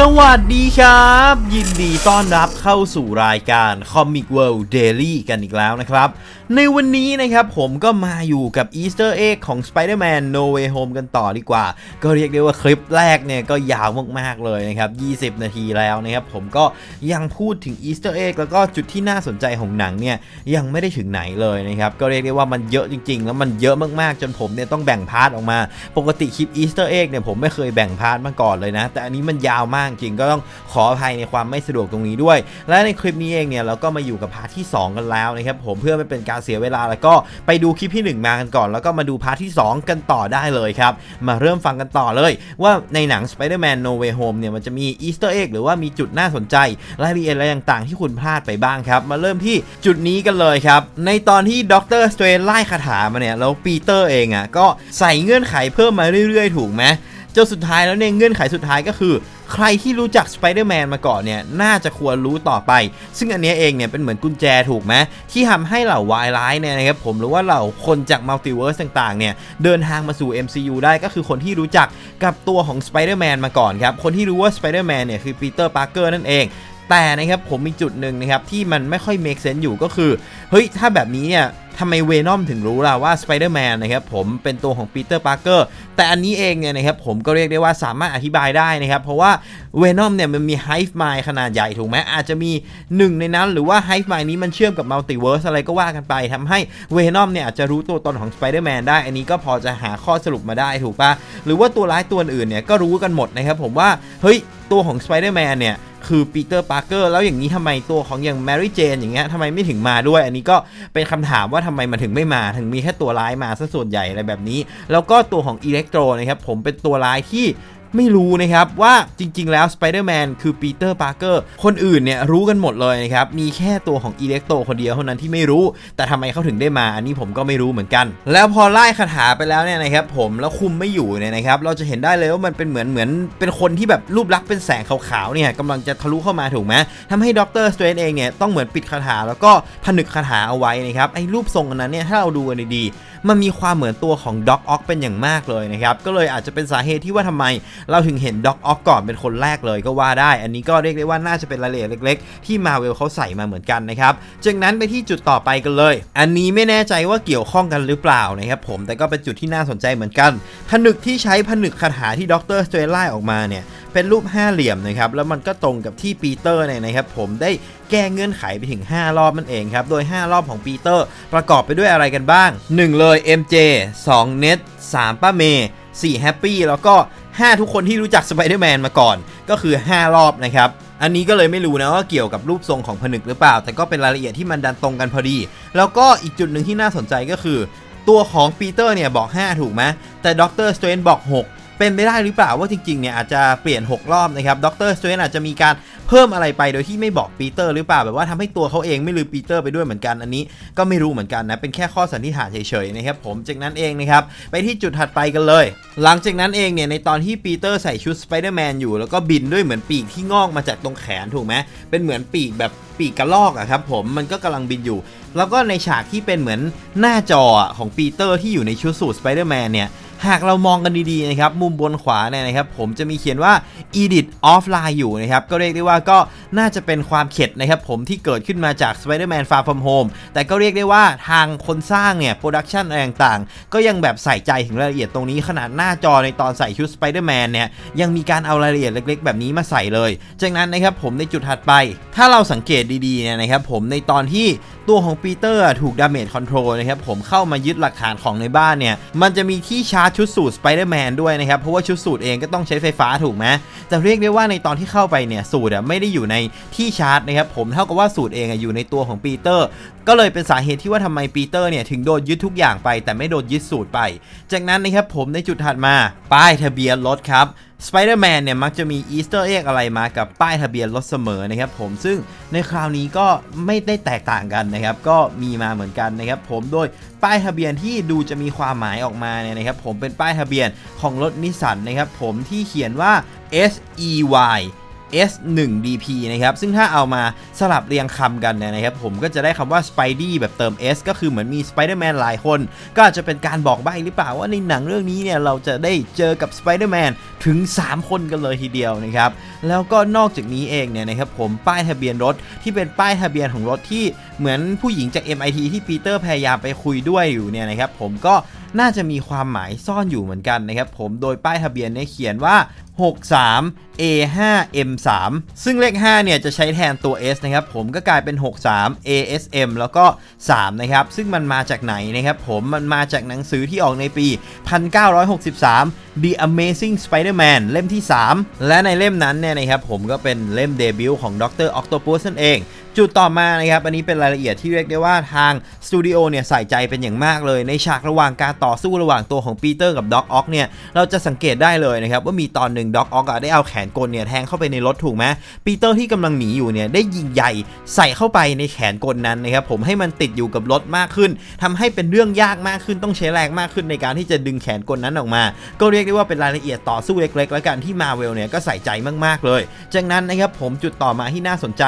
สวัสดีครับ ยินดีต้อนรับเข้าสู่รายการ Comic World Daily กันอีกแล้วนะครับ ในวันนี้นะครับผมก็มาอยู่กับ Easter Egg ของ Spider-Man No Way Home กันต่อดีกว่า ก็เรียกได้ว่าคลิปแรกเนี่ยก็ยาวมากๆเลยนะครับ 20 นาทีแล้วนะครับ ผมก็ยังพูดถึง Easter Egg แล้วก็จุดที่น่าสนใจของหนังเนี่ยยังไม่ได้ถึงไหนเลยนะครับ ก็เรียกได้ว่ามันเยอะจริง ๆ แล้วมันเยอะมากๆ จนผมเนี่ยต้องแบ่งพาร์ทออกมา ปกติคลิป Easter Egg เนี่ยผมไม่เคยแบ่งพาร์ทมาก่อนเลยนะ แต่อันนี้มันยาวมากจริงก็ต้องขออภัยในความไม่สะดวกตรงนี้ด้วย และในคลิปนี้เองเนี่ยเราก็มาอยู่กับพาร์ทที่ 2 กันแล้วนะครับผมเพื่อไม่เป็นการเสียเวลาแล้วก็ไปดูคลิปที่ 1 มากันก่อน แล้วก็มาดูพาร์ทที่ 2 กันต่อได้เลยครับ มาเริ่มฟังกันต่อเลย ว่าในหนัง Spider-Man No Way Home เนี่ยมันจะมี Easter Egg หรือว่ามีจุดน่าสนใจรายละเอียดอะไรต่างๆ ที่คุณพลาดไปบ้างครับ มาเริ่มที่จุดนี้กันเลยครับ ในตอนที่ด็อกเตอร์สเตรนไล่คาถามาเนี่ยแล้วปีเตอร์เองอะก็ใส่เงื่อนไขเพิ่มมาเรื่อยๆ ถูกไหมจนสุดท้ายแล้วเนี่ยเงื่อนไขสุดท้ายก็คือ ใครที่รู้จักสไปเดอร์แมนมาก่อนเนี่ยน่าจะควรรู้ต่อไป ซึ่งอันนี้เองเนี่ยเป็นเหมือนกุญแจถูกไหมที่ทำให้เหล่าวายร้ายเนี่ยนะครับผมหรือว่าเหล่าคนจากมัลติเวิร์สต่างๆเนี่ยเดินทางมาสู่ MCU ได้ก็คือคนที่รู้จักกับตัวของสไปเดอร์แมนมาก่อนครับคนที่รู้ว่าสไปเดอร์แมนเนี่ยคือปีเตอร์ปาร์เกอร์นั่นเอง แต่นะครับผมมีจุดหนึ่งนะครับที่มันไม่ค่อย make sense อยู่ก็คือ เฮ้ย ถ้าแบบนี้เนี่ยทำไมเวนอมถึงรู้ล่ะว่าสไปเดอร์แมนนะครับผมเป็นตัวของปีเตอร์ปาร์เกอร์แต่อันนี้เองเนี่ยนะครับผมก็เรียกได้ว่าสามารถอธิบายได้นะครับ เพราะว่าเวนอมเนี่ยมันมีไฮฟ์ไมล์ขนาดใหญ่ถูกไหมอาจจะมีหนึ่งในนั้นหรือว่าไฮฟ์ไมล์นี้มันเชื่อมกับมัลติเวิร์สอะไรก็ว่ากันไปทำให้เวนอมเนี่ยอาจจะรู้ตัวตนของสไปเดอร์แมนได้ อันนี้ก็พอจะหาข้อสรุปมาได้ถูกปะหรือว่าตัวร้ายตัวอื่นเนี่ยก็รู้กันหมดนะครับผมว่าเฮ้ยตัวของสไปเดอร์แมนเนี่ย คือปีเตอร์ปาร์เกอร์แล้วอย่างนี้ทำไมตัวของอย่างแมรี่เจนอย่างเงี้ยทำไมไม่ถึงมาด้วย อันนี้ก็เป็นคำถามว่าทำไมมันถึงไม่มา ถึงมีแค่ตัวร้ายมาซะส่วนใหญ่อะไรแบบนี้ แล้วก็ตัวของอิเล็กโทรนะครับผมเป็นตัวร้ายที่ ไม่รู้นะครับว่าจริง ๆ แล้วสไปเดอร์แมนคือปีเตอร์ปาร์เกอร์คนอื่นเนี่ยรู้กันหมดเลยนะครับ มีแค่ตัวของอิเล็กโตคนเดียวเท่านั้นที่ไม่รู้ แต่ทำไมเขาถึงได้มาอันนี้ผมก็ไม่รู้เหมือนกัน แล้วพอไล่คาถาไปแล้วเนี่ยนะครับผมแล้วคุมไม่อยู่เนี่ยนะครับเราจะเห็นได้เลยว่ามันเป็นเหมือนเหมือนเป็นคนที่แบบรูปลักษณ์เป็นแสงขาวๆเนี่ยกำลังจะทะลุเข้ามาถูกไหมทำให้ด็อกเตอร์สเตรนเองเนี่ยต้องเหมือนปิดคาถาแล้วก็ผนึกคาถาเอาไว้นะครับไอ้รูปทรงอันนั้นเนี่ยถ้าเราดูกันดีๆมันมีความเหมือนตัวของด็อกออกเป็นอย่างมากเลยนะครับก็เลยอาจจะเป็นสาเหตุที่ว่าทำไมเราถึงเห็นด็อกออกก่อนเป็นคนแรกเลยก็ว่าได้ อันนี้ก็เรียกได้ว่าน่าจะเป็นรายละเอียดเล็ก ๆ ที่มาเวลเขาใส่มาเหมือนกันนะครับจากนั้นไปที่จุดต่อไปกันเลย อันนี้ไม่แน่ใจว่าเกี่ยวข้องกันหรือเปล่านะครับผมแต่ก็เป็นจุดที่น่าสนใจเหมือนกันผนึกที่ใช้ผนึกคาถาที่ด็อกเตอร์สเตรไล่ออกมาเนี่ยเป็นรูปห้าเหลี่ยมนะครับแล้วมันก็ตรงกับที่ปีเตอร์เนี่ยนะครับผมได้แก้เงื่อนไขไปถึง 5 รอบนั่นเองครับ โดย 5 รอบของปีเตอร์ ประกอบไปด้วยอะไรกันบ้าง 1 เลย MJ 2 Net 3ป้าเมย์4 Happy แล้วก็ 5 ทุกคนที่รู้จักสไปเดอร์แมนมาก่อนก็คือ 5 รอบนะครับ อันนี้ก็เลยไม่รู้นะว่าเกี่ยวกับรูปทรงของผนึกหรือเปล่า แต่ก็เป็นรายละเอียดที่มันดันตรงกันพอดี แล้วก็อีกจุดหนึ่งที่น่าสนใจก็คือ ตัวของปีเตอร์เนี่ยบอก 5 ถูกไหมแต่ด็อกเตอร์สเตรนบอก 6 เป็นไปได้หรือเปล่าว่าจริงๆเนี่ยอาจจะเปลี่ยน 6 รอบนะครับด็อกเตอร์สเตรนอาจจะมีการ เพิ่มอะไรไปโดยที่ไม่บอกปีเตอร์หรือเปล่าแบบว่าทำให้ตัวเขาเองไม่ลืมปีเตอร์ไปด้วยเหมือนกันอันนี้ ก็ไม่รู้เหมือนกันนะเป็นแค่ข้อสันนิษฐานเฉยๆนะครับผมจากนั้นเองนะครับไปที่จุดถัดไปกันเลย หลังจากนั้นเองเนี่ยในตอนที่ปีเตอร์ใส่ชุดสไปเดอร์แมนอยู่แล้วก็บินด้วยเหมือนปีกที่งอกมาจากตรงแขนถูกไหมเป็นเหมือนปีกแบบปีกกระลอกอะครับผมมันก็กำลังบินอยู่ แล้วก็ในฉากที่เป็นเหมือนหน้าจอของปีเตอร์ที่อยู่ในชุดสูทสไปเดอร์แมนเนี่ย หากเรามองกันดีๆนะครับมุมบนขวาเนี่ยนะครับผมจะมีเขียนว่า edit offline อยู่นะครับก็เรียกได้ว่าก็น่าจะเป็นความเข็ดนะครับผมที่เกิดขึ้นมาจาก Spider-Man Far From Home แต่ก็เรียกได้ว่าทางคนสร้างเนี่ยโปรดักชันอะไรต่างๆ ก็ยังแบบใส่ใจถึงรายละเอียดตรงนี้ขนาดหน้าจอในตอนใส่ชุด Spider-Man เนี่ยยังมีการเอารายละเอียดเล็ก ๆ แบบนี้มาใส่เลย จากนั้นนะครับผมในจุดถัดไป ถ้าเราสังเกตดีๆเนี่ยนะครับผมในตอนที่ตัวของปีเตอร์ถูกดาเมจคอนโทรลนะครับผมเข้ามายึดหลักฐานของในบ้านเนี่ยมันจะมีที่ชาร์จชุดสูทสไปเดอร์แมนด้วยนะครับเพราะว่าชุดสูทเองก็ต้องใช้ไฟฟ้าถูกไหมแต่เรียกได้ว่าในตอนที่เข้าไปเนี่ยสูตรไม่ได้อยู่ในที่ชาร์จนะครับผมเท่ากับว่าสูตรเองอยู่ในตัวของปีเตอร์ ก็เลยเป็นสาเหตุที่ว่าทำไมปีเตอร์เนี่ยถึงโดนยึดทุกอย่างไป แต่ไม่โดนยึดสูตรไป จากนั้นนะครับผมในจุดถัดมาป้ายทะเบียนรถครับสไปเดอร์แมนเนี่ยมักจะมีอีสเตอร์เอ็กอะไรมากับป้ายทะเบียนรถเสมอนะครับผมซึ่งในคราวนี้ก็ไม่ได้แตกต่างกันนะครับ ก็มีมาเหมือนกันนะครับผมโดยป้ายทะเบียนที่ดูจะมีความหมายออกมาเนี่ยนะครับผมเป็นป้ายทะเบียนของรถนิสสันนะครับผมที่เขียนว่า S E Y S1DP นะครับ ซึ่งถ้าเอามาสลับเรียงคำกันเนี่ยนะครับ ผมก็จะได้คำว่า Spidey แบบเติม S ก็คือเหมือนมี Spider-Man หลายคน ก็อาจจะเป็นการบอกใบ้หรือเปล่าว่าในหนังเรื่องนี้เนี่ย เราจะได้เจอกับ Spider-Man ถึง 3 คนกันเลยทีเดียวนะครับ แล้วก็นอกจากนี้เองเนี่ยนะครับผมป้ายทะเบียนรถที่เป็นป้ายทะเบียนของรถที่เหมือนผู้หญิงจาก MIT ที่ปีเตอร์พยายามไปคุยด้วยอยู่เนี่ยนะครับผมก็น่าจะมีความหมายซ่อนอยู่เหมือนกันนะครับผมโดยป้ายทะเบียนเนี่ยเขียนว่า 63 A5 M3 ซึ่งเลข 5 เนี่ยจะใช้แทนตัว S นะครับ ผมก็กลายเป็น 63 ASM แล้วก็ 3 นะครับ ซึ่งมันมาจากไหนนะครับผมมันมาจากหนังสือที่ออกในปี 1963 The Amazing Spider-Man เล่มที่ 3 และในเล่มนั้นเนี่ยนะครับผมก็เป็นเล่มเดบิวต์ของดร Octopus นั่นเอง จุดต่อมานะครับอันนี้เป็นรายละเอียดที่เรียกได้ว่าทางสตูดิโอเนี่ยใส่ใจเป็นอย่างมากเลย ในฉากระหว่างการต่อสู้ระหว่างตัวของปีเตอร์กับด็อกออกเนี่ยเราจะสังเกตได้เลยนะครับว่ามีตอนหนึ่งด็อกออกได้เอาแขนกลเนี่ยแทงเข้าไปในรถถูกไหมปีเตอร์ที่กำลังหนีอยู่เนี่ยได้ยิงใหญ่ใส่เข้าไปในแขนกลนั้นนะครับผมให้มันติดอยู่กับรถมากขึ้นทำให้เป็นเรื่องยากมากขึ้นต้องใช้แรงมากขึ้นในการที่จะดึงแขนกลนั้นออกมา ก็เรียกได้ว่าเป็นรายละเอียดต่อสู้เล็กๆ แล้วกันที่มาเวลเนี่ยก็ใส่ใจมากๆเลย จากนั้นนะครับผมจุดต่อมาที่น่าสนใจ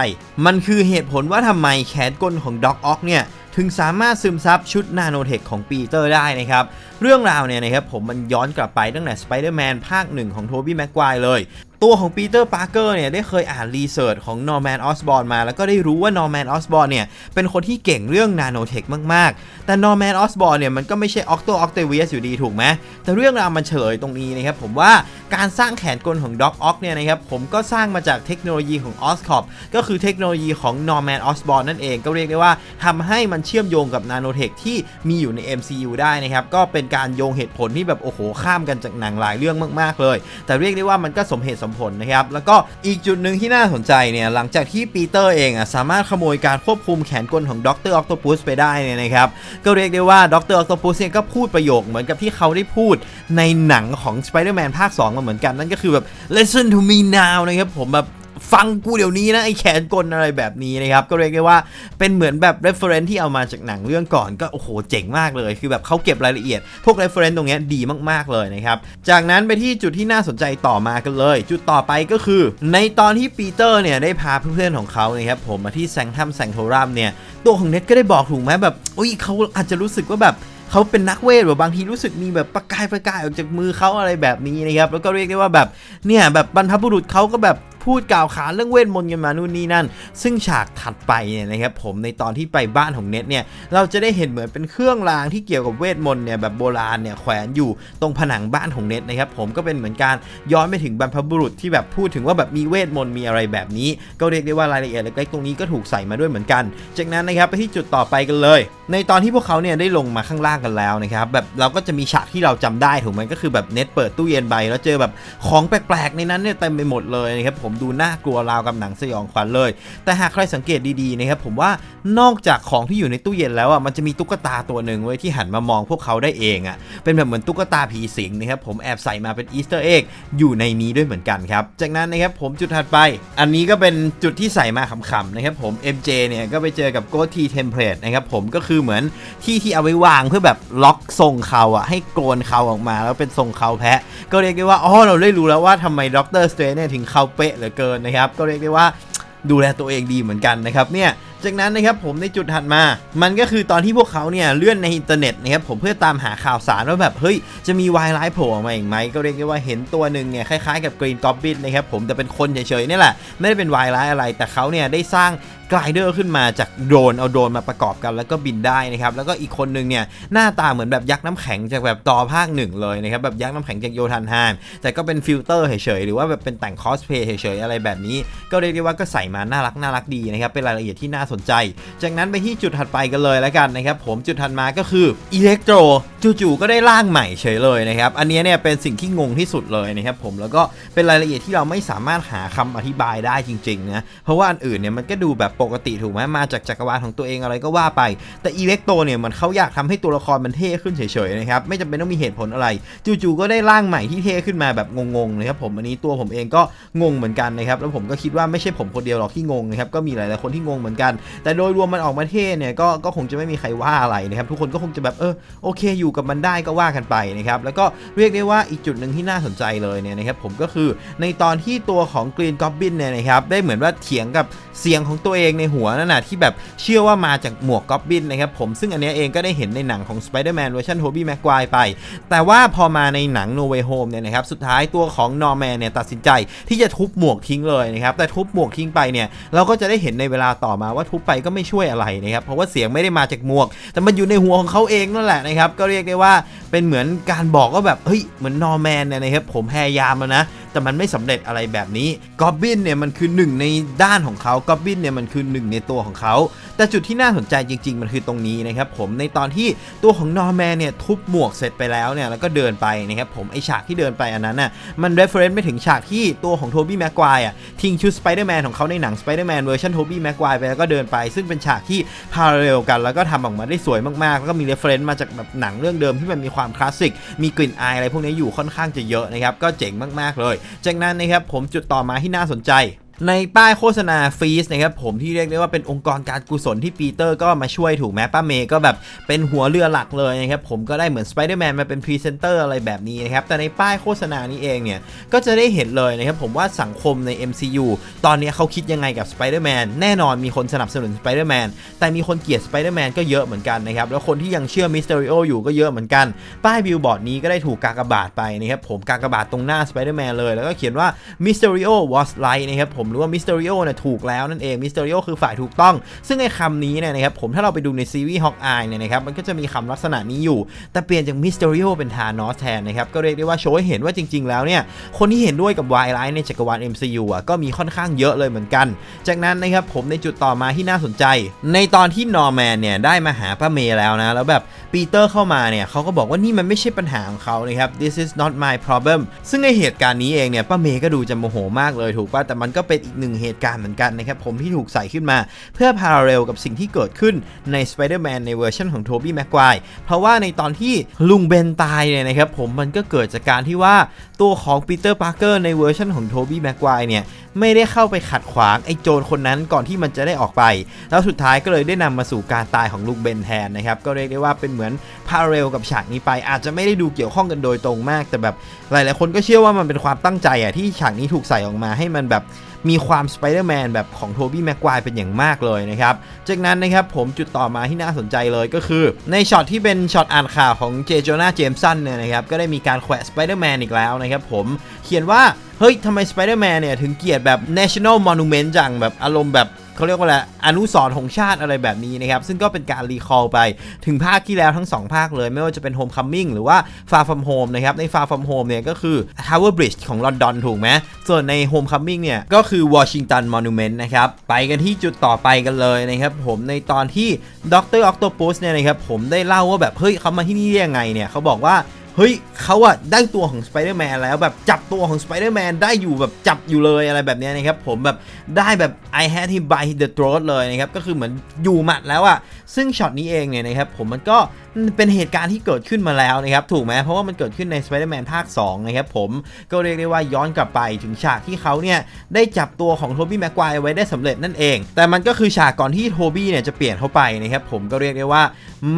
มันคือเหตุผลว่าทำไมแขนกลของด็อกออกเนี่ย ถึงสามารถซึมซับชุดนาโนเทคของปีเตอร์ได้นะครับ เรื่องราวเนี่ยนะครับผมมันย้อนกลับไปตั้งแต่ Spider-Man ภาคหนึ่งของโทบี้แม็กควายเลยตัวของปีเตอร์ปาร์เกอร์เนี่ยได้เคยอ่านรีเสิร์ชของนอร์แมนออสบอร์นมาแล้วก็ได้รู้ว่านอร์แมนออสบอร์นเนี่ยเป็นคนที่เก่งเรื่องนาโนเทคมาก ๆ แต่นอร์แมนออสบอร์นเนี่ยมันก็ไม่ใช่ออกโตออกเตเวียสอยู่ดีถูกไหมแต่เรื่องราวมันเฉลยตรงนี้นะครับผมว่าการสร้างแขนกลของด็อกออกเนี่ยนะครับผมก็สร้างมาจากเทคโนโลยีของออสคอปก็คือเทคโนโลยีของนอร์แมนออสบอร์นนั่นเองก็เรียกได้ว่าทำให้มันเชื่อมโยงกับนาโนเทคที่มีอยู่ใน MCU ได้นะครับก็เป็นการโยงเหตุผลที่แบบโอ้โหข้ามกันจากหนังหลายเรื่องมาก ๆ เลย แต่เรียกได้ว่ามันก็สมเหตุสมผลนะครับ แล้วก็อีกจุดหนึ่งที่น่าสนใจเนี่ยหลังจากที่ปีเตอร์เองอะสามารถขโมยการควบคุมแขนกลของด็อกเตอร์ออคโตปัสไปได้เนี่ยนะครับก็เรียกได้ว่าด็อกเตอร์ออคโตปัสเนี่ยก็พูดประโยคเหมือนกับที่เขาได้พูดในหนังของ Spider-Man ภาค 2 มาเหมือนกันนั่นก็คือแบบ listen to me now นะครับผมแบบ ฟังกูเดี๋ยวนี้นะไอแขนกลอะไรแบบนี้นะครับก็เรียกได้ว่าเป็นเหมือนแบบ reference ที่เอามาจากหนังเรื่องก่อนก็โอ้โหเจ๋งมากเลย คือแบบเขาเก็บรายละเอียด พวก reference ตรงนี้ดีมากๆเลยนะครับจากนั้นไปที่จุดที่น่าสนใจต่อมากันเลย จุดต่อไปก็คือ ในตอนที่ปีเตอร์เนี่ยได้พาเพื่อนๆของเขานะครับผมมาที่แซงทัมแซงโทรัมเนี่ยตัวของเน็ตก็ได้บอกถูกไหมแบบอุ้ยเขาอาจจะรู้สึกว่าแบบเขาเป็นนักเวทแบบบางทีรู้สึกมีแบบประกายประกายออกจากมือเขาอะไรแบบนี้นะครับแล้วก็เรียกได้ว่าแบบเนี่ยแบบบรรพบุรุษเขาก็แบบพูดกล่าวขานเรื่องเวทมนต์กันมานู่นนี่นั่น ซึ่งฉากถัดไปเนี่ยนะครับผมในตอนที่ไปบ้านของเน็ตเนี่ยเราจะได้เห็นเหมือนเป็นเครื่องรางที่เกี่ยวกับเวทมนต์เนี่ยแบบโบราณเนี่ยแขวนอยู่ตรงผนังบ้านของเน็ตนะครับผมก็เป็นเหมือนการย้อนไปถึงบรรพบุรุษที่แบบพูดถึงว่าแบบมีเวทมนต์มีอะไรแบบนี้ ก็เรียกได้ว่ารายละเอียดเล็กๆตรงนี้ก็ถูกใส่มาด้วยเหมือนกัน จากนั้นนะครับไปที่จุดต่อไปกันเลย ในตอนที่พวกเขาเนี่ยได้ลงมาข้างล่างกันแล้วนะครับแบบเราก็จะมีฉากที่เราจำได้ถูกไหมก็คือแบบเน็ตเปิดตู้เย็นใบแล้วเจอแบบของแปลกๆในนั้นเนี่ยเต็มไปหมดเลยนะครับผมมดูน่ากลัวราวกับหนังสยองขวัญเลย แต่หากใครสังเกตดีๆนะครับผมว่านอกจากของที่อยู่ในตู้เย็นแล้วอะมันจะมีตุ๊กตาตัวหนึ่งไว้ที่หันมามองพวกเขาได้เองอะเป็นแบบเหมือนตุ๊กตาผีสิงนะครับผมแอบใส่มาเป็นอีสเตอร์เอ็กอยู่ในนี้ด้วยเหมือนกันครับจากนั้นนะครับผมจุดถัดไป อันนี้ก็เป็นจุดที่ใส่มาขำๆนะครับผม MJ เนี่ยก็ไปเจอกับ g o t e Template นะครับผมก็คือเหมือนที่ที่เอาไว้วางเพื่อแบบล็อกทรงเขาอะให้โกนเขาออกมาแล้วเป็นทรงเขาแพะ ก็เรียกได้ว่าอ๋อเราได้รู้แล้วว่าทำไมด็อกเตอร์สเตรเนี่ยถึงเขาเป๊ะเหลือเกินนะครับ ก็เรียกได้ว่าดูแลตัวเองดีเหมือนกันนะครับเนี่ยจากนั้นนะครับผมในจุดถัดมา มันก็คือตอนที่พวกเขาเนี่ยเลื่อนในอินเทอร์เน็ตนะครับผมเพื่อตามหาข่าวสารว่าแบบเฮ้ยจะมีวายไลฟ์โผล่ออกมาอีกไหมก็เรียกได้ว่าเห็นตัวหนึ่งเนี่ยคล้ายๆกับกรีนกอบบินนะครับผมแต่เป็นคนเฉยๆนี่แหละไม่ได้เป็นวายไลฟ์อะไรแต่เขาเนี่ยได้สร้าง กลายเดอร์ขึ้นมาจากโดรนเอาโดรนมาประกอบกันแล้วก็บินได้นะครับแล้วก็อีกคนนึงเนี่ยหน้าตาเหมือนแบบยักษ์น้ำแข็งจากแบบต่อภาคหนึ่งเลยนะครับแบบยักษ์น้ำแข็งจากโยธันฮามแต่ก็เป็นฟิลเตอร์เฉยๆหรือว่าแบบเป็นแต่งคอสเพย์เฉยๆอะไรแบบนี้ ก็เรียกได้ว่าก็ใส่มาน่ารักน่ารักดีนะครับเป็นรายละเอียดที่น่าสนใจ จากนั้นไปที่จุดถัดไปกันเลยแล้วกันนะครับผมจุดถัดมาก็คืออิเล็กโตรจู่ๆก็ได้ร่างใหม่เฉยเลยนะครับอันนี้เนี่ยเป็นสิ่งที่งงที่สุดเลยนะครับผมแล้วก็เป็นรายละเอียดที่เราไม่สามารถหาคำอธิบายได้จริงๆนะเพราะว่าอันอื่นเนี่ยมันก็ดูแบบปกติถูกไหมมาจากจักรวาลของตัวเองอะไรก็ว่าไป แต่อีเล็กโตเนี่ยมันเขาอยากทำให้ตัวละครมันเท่ขึ้นเฉยๆนะครับไม่จำเป็นต้องมีเหตุผลอะไร จู่ๆก็ได้ร่างใหม่ที่เท่ขึ้นมาแบบงงๆนะครับผมอันนี้ตัวผมเองก็งงเหมือนกันนะครับแล้วผมก็คิดว่าไม่ใช่ผมคนเดียวหรอกที่งงนะครับก็มีหลายๆคนที่งงเหมือนกัน แต่โดยรวมมันออกมาเท่เนี่ยก็ก็คงจะไม่มีใครว่าอะไรนะครับทุกคนก็คงจะแบบเออโอเคอยู่กับมันได้ก็ว่ากันไปนะครับแล้วก็เรียกได้ว่าอีกจุดหนึ่งที่น่าสนใจเลยเนี่ยนะครับผมก็คือในตอนที่ตัวของ Green Goblin เนี่ยนะครับได้เหมือนว่าเถียงกับ เสียงของตัวเองในหัวนั่นน่ะที่แบบเชื่อว่ามาจากหมวกก็อบบินนะครับผมซึ่งอันนี้เองก็ได้เห็นในหนังของ Spider-Man เวอร์ชันโทบี้แม็กควายไป แต่ว่าพอมาในหนัง No Way Home เนี่ยนะครับสุดท้ายตัวของนอร์แมนเนี่ยตัดสินใจที่จะทุบหมวกทิ้งเลยนะครับแต่ทุบหมวกทิ้งไปเนี่ยเราก็จะได้เห็นในเวลาต่อมาว่าทุบไปก็ไม่ช่วยอะไรนะครับเพราะว่าเสียงไม่ได้มาจากหมวก แต่มันอยู่ในหัวของเขาเองนั่นแหละนะครับก็เรียกได้ว่าเป็นเหมือนการบอกว่าแบบเฮ้ยเหมือนนอร์แมนเนี่ยนะครับผมพยายามแล้วนะ แต่มันไม่สำเร็จอะไรแบบนี้กอบบินเนี่ยมันคือหนึ่งในด้านของเขากอบบินเนี่ยมันคือหนึ่งในตัวของเขา แต่จุดที่น่าสนใจจริง ๆ มันคือตรงนี้นะครับผมในตอนที่ตัวของนอร์แมนเนี่ยทุบหมวกเสร็จไปแล้วเนี่ยแล้วก็เดินไปนะครับผมไอฉากที่เดินไปอันนั้นน่ะมัน reference ไม่ถึงฉากที่ตัวของโทบี้แม็กควายอะทิ้งชุดสไปเดอร์แมนของเขาในหนังสไปเดอร์แมนเวอร์ชันโทบี้แม็กควายไปแล้วก็เดินไป ซึ่งเป็นฉากที่พาราเรลกันแล้วก็ทำออกมาได้สวยมากๆ แล้วก็มี reference มาจากแบบหนังเรื่องเดิมที่มันมีความคลาสสิกมีกลิ่นอายอะไรพวกนี้อยู่ค่อนข้างจะเยอะนะครับก็เจ๋งมากๆเลยจากนั้นนะครับผมจุดต่อมาที่น่าสนใจ ในป้ายโฆษณาฟีสนะครับผมที่เรียกได้ว่าเป็นองค์กรการกุศลที่ปีเตอร์ก็มาช่วยถูกไหมป้าเมย์ก็แบบเป็นหัวเรือหลักเลยนะครับผมก็ได้เหมือนสไปเดอร์แมนมาเป็นพรีเซนเตอร์อะไรแบบนี้นะครับแต่ในป้ายโฆษณานี้เองเนี่ยก็จะได้เห็นเลยนะครับผมว่าสังคมใน MCU ตอนนี้เขาคิดยังไงกับสไปเดอร์แมนแน่นอนมีคนสนับสนุนสไปเดอร์แมนแต่มีคนเกลียดสไปเดอร์แมนก็เยอะเหมือนกันนะครับแล้วคนที่ยังเชื่อมิสเตอริโออยู่ก็เยอะเหมือนกัน ป้ายบิลบอร์ดนี้ก็ได้ถูกกากบาทไปนะครับผมกากบาทตรงหน้าสไปเดอร์แมนเลยแล้วก็เขียนว่า Mysterio was right นะครับผมหรือว่า Mysterio เนี่ยถูกแล้วนั่นเอง Mysterio คือฝ่ายถูกต้อง ซึ่งไอ้คำนี้เนี่ยนะครับผมถ้าเราไปดูในซีรีส์ Hawkeye เนี่ยนะครับมันก็จะมีคำลักษณะนี้อยู่ แต่เปลี่ยนจาก Mysterio เป็น Thanos แทนนะครับก็เรียกได้ว่าโชว์ให้เห็นว่าจริง ๆ แล้วเนี่ยคนที่เห็นด้วยกับ Why Line ในจักรวาล MCU อะก็มีค่อนข้างเยอะเลยเหมือนกัน จากนั้นนะครับผมในจุดต่อมาที่น่าสนใจ ในตอนที่นอร์แมนเนี่ยได้มาหาป้าเมย์แล้วนะแล้วแบบปีเตอร์เข้ามาเนี่ยเขาก็บอกว่านี่มันไม่ใช่ปัญหาของเขานะครับ this is not my problem ซึ่งในเหตุการณ์นี้เองเนี่ยป้าเมย์ก็ดูจะโมโหมากเลยถูกป่ะแต่มันก็เป็นอีกหนึ่งเหตุการณ์เหมือนกันนะครับผมที่ถูกใส่ขึ้นมา เพื่อพาราเรลกับสิ่งที่เกิดขึ้นใน Spider-Man ในเวอร์ชันของโทบี้แม็กควายเพราะว่าในตอนที่ลุงเบนตายเนี่ยนะครับผมมันก็เกิดจากการที่ว่าตัวของปีเตอร์พาร์เกอร์ในเวอร์ชันของโทบี้แม็กควายเนี่ยไม่ได้เข้าไปขัดขวางไอ้โจรคนนั้นก่อนที่มันจะได้ออกไป แล้วสุดท้ายก็เลยได้นำมาสู่การตายของลุงเบนแทนนะครับก็เรียกได้ว่าเป็นเหมือนพาราเรลกับฉากนี้ไป อาจจะไม่ได้ดูเกี่ยวข้องกันโดยตรงมาก แต่แบบหลาย ๆ คนก็เชื่อว่ามันเป็นความตั้งใจอะที่ฉากนี้ถูกใส่ออกมาให้มันแบบ มีความสไปเดอร์แมนแบบของโทบี้แม็กควายเป็นอย่างมากเลยนะครับ จากนั้นนะครับผมจุดต่อมาที่น่าสนใจเลยก็คือ ในช็อตที่เป็นช็อตอ่านข่าวของเจโจนาเจมสันเนี่ยนะครับก็ได้มีการแขวะสไปเดอร์แมนอีกแล้วนะครับผมเขียนว่า เฮ้ยทำไมสไปเดอร์แมนเนี่ย ถึงเกียดแบบ national monument จังแบบอารมณ์แบบเขาเรียกว่าอะไรอนุสรณ์ของชาติอะไรแบบนี้นะครับ ซึ่งก็เป็นการรีคอลไปถึงภาคที่แล้วทั้ง 2 ภาคเลย ไม่ว่าจะเป็น Homecoming หรือว่า Far From Home นะครับ ใน Far From Home เนี่ยก็คือ Tower Bridge ของลอนดอนถูกไหมส่วนใน Homecoming เนี่ย ก็คือ Washington Monument นะครับ ไปกันที่จุดต่อไปกันเลยนะครับ ผมในตอนที่ดรอ Octopus เนี่ยนะครับผมได้เล่าว่าแบบเฮ้ยเขามาที่นี่ยังไงเนี่ยเขาบอกว่า เฮ้ยเขาอะได้ตัวของสไปเดอร์แมนแล้วแบบจับตัวของสไปเดอร์แมนได้อยู่แบบจับอยู่เลยอะไรแบบเนี้ยนะครับผมแบบได้แบบ I had him by the throat เลยนะครับก็คือเหมือนอยู่หมัดแล้วอะ ซึ่งช็อตนี้เองเนี่ยนะครับผมมันก็เป็นเหตุการณ์ที่เกิดขึ้นมาแล้วนะครับถูกไหมเพราะว่ามันเกิดขึ้นใน Spider-Man ภาค2นะครับผมก็เรียกได้ว่าย้อนกลับไปถึงฉากที่เขาเนี่ยได้จับตัวของโทบี้แม็กควายไว้ได้สำเร็จนั่นเอง แต่มันก็คือฉากก่อนที่โทบี้เนี่ยจะเปลี่ยนเข้าไปนะครับผมก็เรียกได้ว่า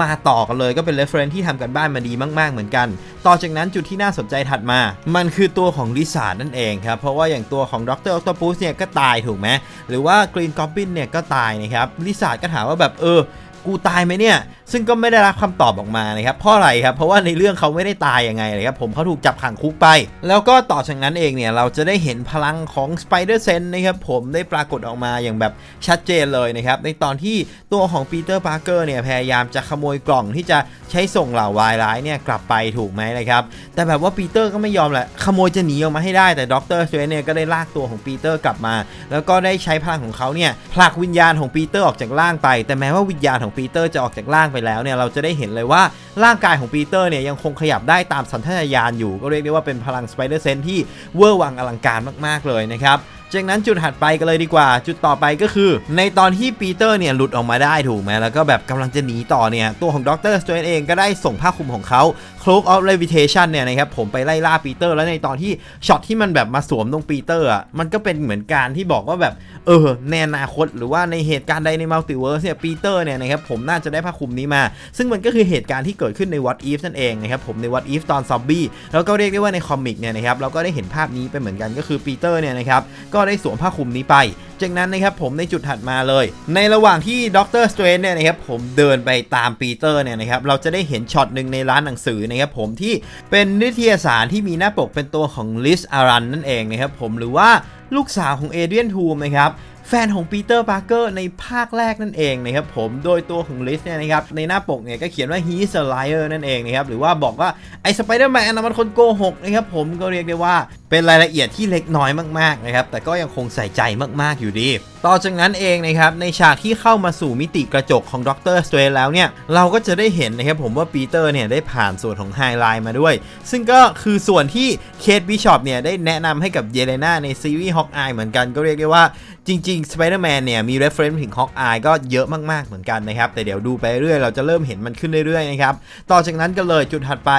มาต่อกันเลยก็เป็น reference ที่ทำกันบ้านมาดีมากๆเหมือนกัน ต่อจากนั้นจุดที่น่าสนใจถัดมา มันคือตัวของลิซาร์ดนั่นเองครับเพราะว่าอย่างตัวของดรออ c ตปุสเนี่ยก็ตายถูกไหมหรือว่ากรีนกอบบินเนี่ยก็ตายนะครับลิซาร์ดก็ถามว่าแบบเออ กูตายไหมเนี่ย ซึ่งก็ไม่ได้รับคำตอบออกมานะครับเพราะอะไรครับเพราะว่าในเรื่องเขาไม่ได้ตายยังไงเลยครับผมเขาถูกจับขังคุกไป แล้วก็ต่อจากนั้นเองเนี่ยเราจะได้เห็นพลังของ Spider Sense นะครับผมได้ปรากฏออกมาอย่างแบบชัดเจนเลยนะครับในตอนที่ตัวของปีเตอร์พาร์เกอร์เนี่ยพยายามจะขโมยกล่องที่จะใช้ส่งเหล่าวายร้ายเนี่ยกลับไปถูกไหมนะครับแต่แบบว่าปีเตอร์ก็ไม่ยอมแหละขโมยจะหนีออกมาให้ได้แต่ด็อกเตอร์สเตรนเนี่ยก็ได้ลากตัวของปีเตอร์กลับมา แล้วก็ได้ใช้พลังของเขาเนี่ยผลักวิญญาณของปีเตอร์ออกจากร่างไป แต่แม้ว่าวิญญาณของปีเตอร์จะออกจากร่างไปแล้วเนี่ยเราจะได้เห็นเลยว่าร่างกายของปีเตอร์เนี่ยยังคงขยับได้ตามสัญชาตญาณอยู่ ก็เรียกได้ว่าเป็นพลังสไปเดอร์เซนที่เวอร์วังอลังการมากๆเลยนะครับจากนั้นจุดถัดไปกันเลยดีกว่า จุดต่อไปก็คือ ในตอนที่ปีเตอร์เนี่ยหลุดออกมาได้ถูกไหมแล้วก็แบบกำลังจะหนีต่อเนี่ยตัวของด็อกเตอร์สโตนเองก็ได้ส่งผ้าคลุมของเขา Cloak of Levitation เนี่ยนะครับผมไปไล่ล่าปีเตอร์แล้วในตอนที่ช็อตที่มันแบบมาสวมตรงปีเตอร์อะมันก็เป็นเหมือนการที่บอกว่าแบบเออในอนาคตหรือว่าในเหตุการณ์ใดในมัลติเวิร์สเนี่ยปีเตอร์เนี่ยนะครับผมน่าจะได้ผ้าคลุมนี้มา ซึ่งมันก็คือเหตุการณ์ที่เกิดขึ้นใน What If นั่นเองนะครับผมใน What If ตอนซอมบี้แล้วก็เรียกได้ว่าในคอมิกเนี่ยนะครับเราก็ได้เห็นภาพนี้ไปเหมือนกันก็คือปีเตอร์เนี่ยนะครับก็ได้สวมผ้าคลุมนี้ไป จากนั้นนะครับผมในจุดถัดมาเลย ในระหว่างที่ด็อกเตอร์สเตรนเนี่ยนะครับผมเดินไปตามปีเตอร์เนี่ยนะครับเราจะได้เห็นช็อตหนึ่งในร้านหนังสือนะครับผมที่เป็นนิตยสารที่มีหน้าปกเป็นตัวของลิสอารันนั่นเองนะครับผมหรือว่าลูกสาวของเอเดียนทูมนะครับแฟนของปีเตอร์ปาร์เกอร์ในภาคแรกนั่นเองนะครับผมโดยตัวของลิสเนี่ยนะครับในหน้าปกเนี่ยก็เขียนว่า he is a liar นั่นเองนะครับหรือว่าบอกว่าไอ้สไปเดอร์แมนมันคนโกหกนะครับผมก็เรียกได้ว่า เป็นรายละเอียดที่เล็กน้อยมากๆนะครับแต่ก็ยังคงใส่ใจมากๆอยู่ดี ต่อจากนั้นเองนะครับในฉากที่เข้ามาสู่มิติกระจกของด็อกเตอร์สเตรแล้วเนี่ยเราก็จะได้เห็นนะครับผมว่าปีเตอร์เนี่ยได้ผ่านส่วนของไฮไลท์มาด้วย ซึ่งก็คือส่วนที่เคทบิชอปเนี่ยได้แนะนำให้กับเยเลนาในซีรีส์ฮอกอายเหมือนกันก็เรียกได้ว่าจริงๆ Spider-Man เนี่ยมี reference ถึง Hawkeye ก็เยอะมากๆเหมือนกันนะครับแต่เดี๋ยวดูไปเรื่อยเราจะเริ่มเห็นมันขึ้นเรื่อยๆนะครับต่อจากนั้นก็เลยจุดถัดไป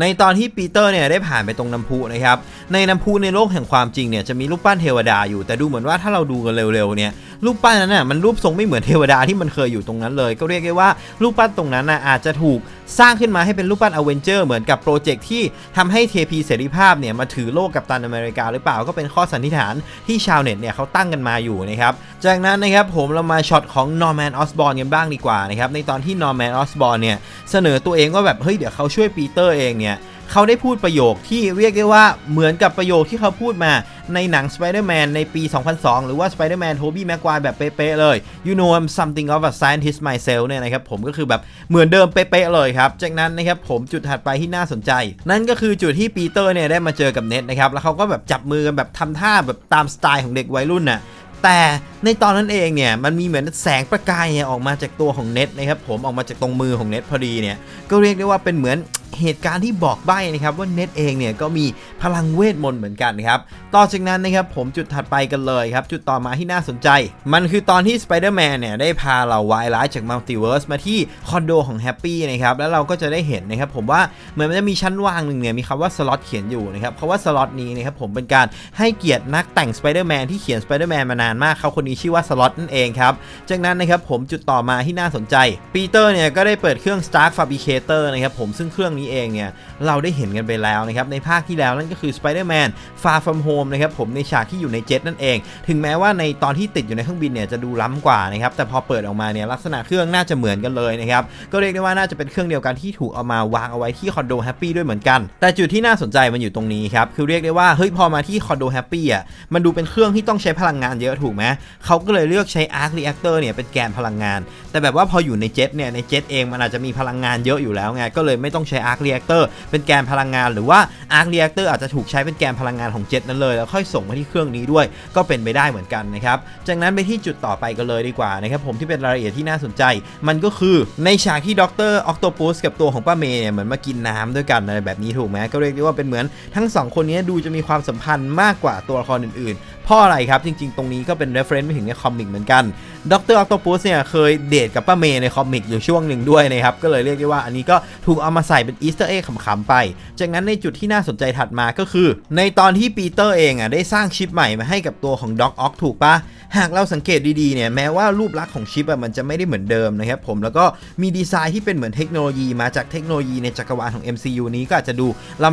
ในตอนที่ปีเตอร์เนี่ยได้ผ่านไปตรงน้ำพุนะครับในน้ำพุในโลกแห่งความจริงเนี่ยจะมีรูปปั้นเทวดาอยู่แต่ดูเหมือนว่าถ้าเราดูกันเร็วๆเนี่ยรูปปั้นนั้นน่ะมันรูปทรงไม่เหมือนเทวดาที่มันเคยอยู่ตรงนั้นเลย ก็เรียกได้ว่ารูปปั้นตรงนั้นน่ะอาจจะถูกสร้างขึ้นมาให้เป็นรูปปั้นอเวนเจอร์เหมือนกับโปรเจกต์ที่ทำให้เทพีเสรีภาพเนี่ยมาถือโลกกับตันอเมริกาหรือเปล่าก็เป็นข้อสันนิษฐานที่ชาวเน็ตเนี่ยเขาตั้งกันมาอยู่นะครับจากนั้นนะครับผมเรามาช็อตของนอร์แมนออสบอร์นกันบ้างดีกว่านะครับในตอนที่นอร์แมนออสบอร์นเนี่ยเสนอตัวเองว่าแบบเฮ้ยเดี๋ยวเขาช่วยปีเตอร์เองเนี่ย เขาได้พูดประโยคที่เรียกได้ว่าเหมือนกับประโยคที่เขาพูดมาในหนัง Spider-Man ในปี 2002 หรือว่า Spider-Man Tobey Maguire แบบเป๊ะๆเลย You know I'm something of a scientist myself เนี่ยนะครับผมก็คือแบบเหมือนเดิมเป๊ะๆเลยครับ จากนั้นนะครับผมจุดถัดไปที่น่าสนใจ นั่นก็คือจุดที่ปีเตอร์เนี่ยได้มาเจอกับเน็ตนะครับ แล้วเขาก็แบบจับมือกันแบบทำท่าแบบตามสไตล์ของเด็กวัยรุ่นน่ะแต่ในตอนนั้นเองเนี่ยมันมีเหมือนแสงประกายเนี่ยออกมาจากตัวของเน็ตนะครับผมออกมาจากตรงมือของเน็ตพอดีเนี่ยก็เรียกได้ว่าเป็นเหมือนเหตุการณ์ที่บอกใบ้นะครับว่าเน็ตเองเนี่ยก็มีพลังเวทมนต์เหมือนกันครับต่อจากนั้นนะครับผมจุดถัดไปกันเลยครับจุดต่อมาที่น่าสนใจ มันคือตอนที่สไปเดอร์แมนเนี่ยได้พาเหล่าวายร้ายจากมัลติเวิร์สมาที่คอนโดของแฮปปี้นะครับแล้วเราก็จะได้เห็นนะครับผมว่าเหมือนมันจะมีชั้นวางหนึ่งเนี่ยมีคำว่าสล็อตเขียนอยู่นะครับคำว่าสล็อตนี้นะครับผมเป็นการให้เกียรตินักแต่งสไปเดอร์แมนที่เขียนสไปเดอร์แมนมานานมากเขาคนนี้ชื่อว่าสล็อตนั่นเองครับ จากนั้นนะครับผมจุดต่อมาที่น่าสนใจปีเตอร์เนี่ยก็ได้เปิดเครื่อง Stark Fabricator นะครับผมซึ่งเครื่องนี้เองเนี่ยเราได้เห็นกันไปแล้วนะครับในภาคที่แล้วนั่นก็คือ Spider-Man Far From Home นะครับผมในฉากที่อยู่ในเจ็ตนั่นเอง ถึงแม้ว่าในตอนที่ติดอยู่ในเครื่องบินเนี่ยจะดูล้ำกว่านะครับแต่พอเปิดออกมาเนี่ยลักษณะเครื่องน่าจะเหมือนกันเลยนะครับก็เรียกได้ว่าน่าจะเป็นเครื่องเดียวกันที่ถูกเอามาวางเอาไว้ที่คอนโดแฮปปี้ด้วยเหมือนกัน แต่จุดที่น่าสนใจมันอยู่ตรงนี้ครับคือเรียกได้ว่าเฮ้ยพอมาที่คอนโดแฮปปี้อะมันดูเป็นเครื่องที่ต้องใช้พลังงานเยอะถูกไหมเขาก็เลยเลือกใช้ Arc Reactor เนี่ยเป็นแกนพลังงาน แต่แบบว่าพออยู่ในเจ็ตเนี่ยในเจ็ตเองมันอาจจะมีพลังงานเยอะอยู่แล้วไงก็เลยไม่ต้องใช้ Arc Reactor เป็นแกนพลังงานหรือว่า Arc Reactor อาจจะถูกใช้เป็นแกนพลังงานของเจ็ตนั้นเลยแล้วค่อยส่งมาที่เครื่องนี้ด้วย ก็เป็นไปได้เหมือนกันนะครับจากนั้นไปที่จุดต่อไปกันเลยดีกว่านะครับผมที่เป็นรายละเอียดที่น่าสนใจ มันก็คือในฉากที่ด็อกเตอร์ออคโตปัสกับตัวของป้าเมย์เนี่ยเหมือนมากินน้ำด้วยกันอะไรแบบนี้ถูกไหมก็เรียกได้ว่าเป็นเหมือนทั้งสองคนนี้ดูจะมีความสัมพันธ์มากกว่าตัวละครอื่นๆ เพราะอะไรครับ จริง ๆ ตรงนี้ก็เป็น reference ไปถึงในคอมิกเหมือนกันด็อกเตอร์ออคโตปัสเนี่ยเคยเดทกับป้าเมย์ในคอมิกอยู่ช่วงหนึ่งด้วยนะครับ ก็เลยเรียกได้ว่าอันนี้ก็ถูกเอามาใส่เป็นอีสเตอร์เอ็กขำๆไป จากนั้นในจุดที่น่าสนใจถัดมาก็คือ ในตอนที่ปีเตอร์เองอะได้สร้างชิปใหม่มาให้กับตัวของด็อกออกถูกปะหากเราสังเกตดีๆเนี่ยแม้ว่ารูปลักษณ์ของชิปอะมันจะไม่ได้เหมือนเดิมนะครับผมแล้วก็มีดีไซน์ที่เป็นเหมือนเทคโนโลยีมาจากเทคโนโลยีในจักรวาลของ MCU นี้ก็อาจจะดู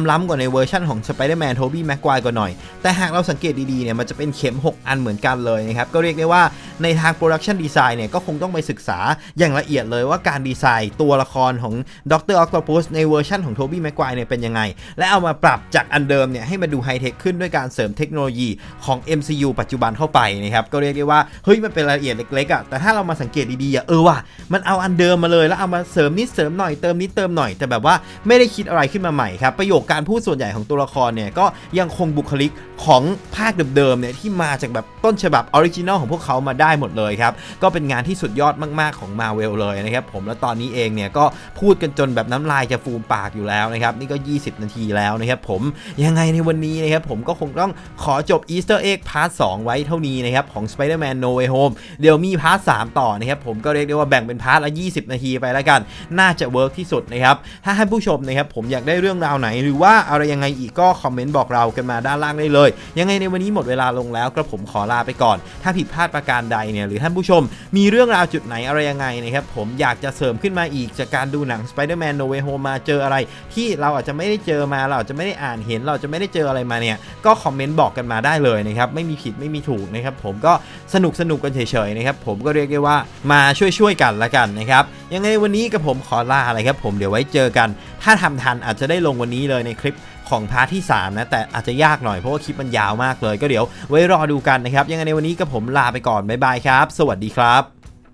ล้ำๆกว่าในเวอร์ชันของ Spider-Man Tobey Maguire กว่าหน่อย แต่หากเราสังเกตดีๆเนี่ยมันจะเป็นเข็ม 6 อันเหมือนกันเลยนะครับก็เรียกได้ว่าในทางโปรดักชันดีไซน์เนี่ยก็คงต้องไปศึกษาอย่างละเอียดเลยว่าการดีไซน์ตัวละครของดรออ c t o p u s ในเวอร์ชันของ Tobey Maguire เนี่ยเป็นยังไง และเอามาปรับจากอันเดิมเนี่ยให้มาดูไฮเทคขึ้นด้วยการเสริมเทคโนโลยีของ MCU ปัจจุบันเข้าไปนะครับก็เรียกได้ว่าเฮ้ยมันเป็นรายละเอียดเล็กๆอะแต่ถ้าเรามาสังเกตดีๆอะเออว่ะมันเอาอันเดิมมาเลยแล้วเอามาเสริมนิดเสริมหน่อยเติมนิดเติมหน่อยแต่แบบว่าไม่ได้คิดอะไรขึ้นมาใหม่ครับประโยคการพูดส่วนใหญ่ของตัวละครเนี่ยก็ยังคงบุคลิกของภาคเดิมๆเนี่ยที่มาจากแบบต้นฉบับออริจินอลของพวกเขามาได้หมดเลยครับก็เป็นงานที่สุดยอดมาก ๆ ของ Marvel เลยนะครับผมแล้วตอนนี้เองเนี่ยก็พูดกันจนแบบน้ำลายจะฟูมปากอยู่แล้วนะครับนี่ก็ 20 นาทีแล้วนะครับผมยังไงในวันนี้นะครับผมก็คงต้องขอจบ Easter Egg Part 2 ไว้เท่านี้นะครับของ Spider-Man No Way Home เดี๋ยวมีพาร์ท3ต่อนะครับผมก็เรียกได้ว่าแบ่งเป็นพาร์ทละ 20 นาทีไปแล้วกัน น่าจะเวิร์กที่สุดนะครับถ้าท่านผู้ชมนะครับผมอยากได้เรื่องราวไหน หรือว่าอะไรยังไงอีกก็คอมเมนต์บอกเรากันมาด้านล่างได้เลย ยังไงในวันนี้หมดเวลาลงแล้วกระผมขอลาไปก่อน ถ้าผิดพลาดประการใดเนี่ยหรือท่านผู้ชม มีเรื่องราวจุดไหนอะไรยังไงนะครับผมอยากจะเสริมขึ้นมาอีกจากการดูหนัง Spider-Man No Way Home มาเจออะไร ที่เราอาจจะไม่ได้เจอมาเราอาจจะไม่ได้อ่านเห็น เราจะไม่ได้เจออะไรมาเนี่ยก็คอมเมนต์บอกกันมาได้เลยนะครับไม่มีผิดไม่มีถูกนะครับผมก็สนุกสนุกกันเฉยๆนะครับผมก็เรียกได้ว่ามาช่วยๆกันละกันนะครับยังไงวันนี้กับผมขอลาอะไรครับผมเดี๋ยวไว้เจอกัน ถ้าทำทันอาจจะได้ลงวันนี้เลยในคลิป ของพาร์ทที่ 3 นะ แต่อาจจะยากหน่อยเพราะว่าคลิปมันยาวมากเลย ก็เดี๋ยวไว้รอดูกันนะครับ ยังไงในวันนี้กับผมลาไปก่อน บ๊ายบายครับ สวัสดีครับ